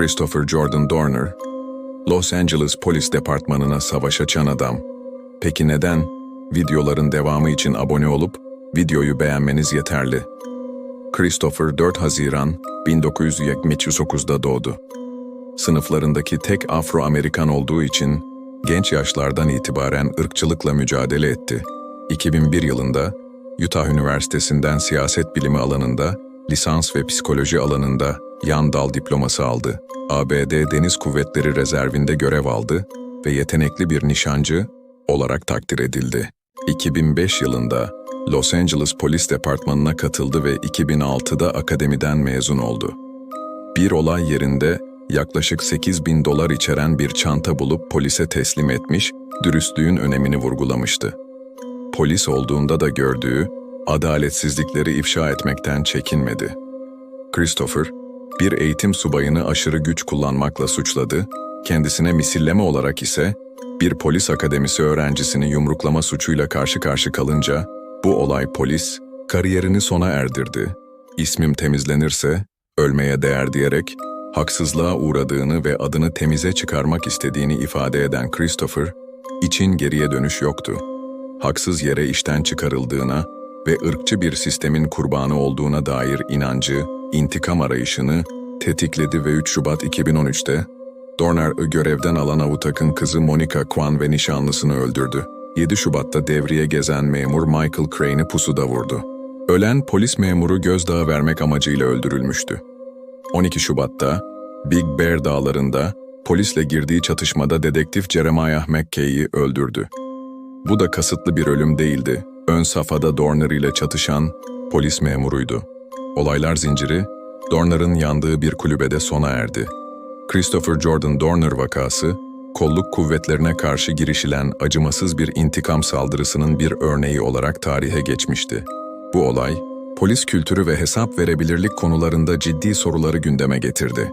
Christopher Jordan Dorner, Los Angeles Polis Departmanı'na savaş açan adam. Peki neden? Videoların devamı için abone olup videoyu beğenmeniz yeterli. Christopher 4 Haziran 1979'da doğdu. Sınıflarındaki tek Afro-Amerikan olduğu için genç yaşlardan itibaren ırkçılıkla mücadele etti. 2001 yılında Utah Üniversitesi'nden siyaset bilimi alanında, lisans ve psikoloji alanında yan dal diploması aldı. ABD Deniz Kuvvetleri Rezervinde görev aldı ve yetenekli bir nişancı olarak takdir edildi. 2005 yılında Los Angeles Polis Departmanı'na katıldı ve 2006'da akademiden mezun oldu. Bir olay yerinde yaklaşık 8 bin dolar içeren bir çanta bulup polise teslim etmiş, dürüstlüğün önemini vurgulamıştı. Polis olduğunda da gördüğü adaletsizlikleri ifşa etmekten çekinmedi. Christopher, bir eğitim subayını aşırı güç kullanmakla suçladı, kendisine misilleme olarak ise bir polis akademisi öğrencisini yumruklama suçuyla karşı karşı kalınca bu olay polis kariyerini sona erdirdi. İsmim temizlenirse ölmeye değer diyerek haksızlığa uğradığını ve adını temize çıkarmak istediğini ifade eden Christopher, için geriye dönüş yoktu. Haksız yere işten çıkarıldığına ve ırkçı bir sistemin kurbanı olduğuna dair inancı, intikam arayışını tetikledi ve 3 Şubat 2013'te Dorner görevden alan avutakın kızı Monica Kwan ve nişanlısını öldürdü. 7 Şubat'ta devriye gezen memur Michael Crane'i pusuda vurdu. Ölen polis memuru gözdağı vermek amacıyla öldürülmüştü. 12 Şubat'ta Big Bear dağlarında polisle girdiği çatışmada dedektif Jeremiah McKay'i öldürdü. Bu da kasıtlı bir ölüm değildi. Ön safhada Dorner ile çatışan polis memuruydu. Olaylar zinciri, Dorner'ın yandığı bir kulübede sona erdi. Christopher Jordan Dorner vakası, kolluk kuvvetlerine karşı girişilen acımasız bir intikam saldırısının bir örneği olarak tarihe geçmişti. Bu olay, polis kültürü ve hesap verebilirlik konularında ciddi soruları gündeme getirdi.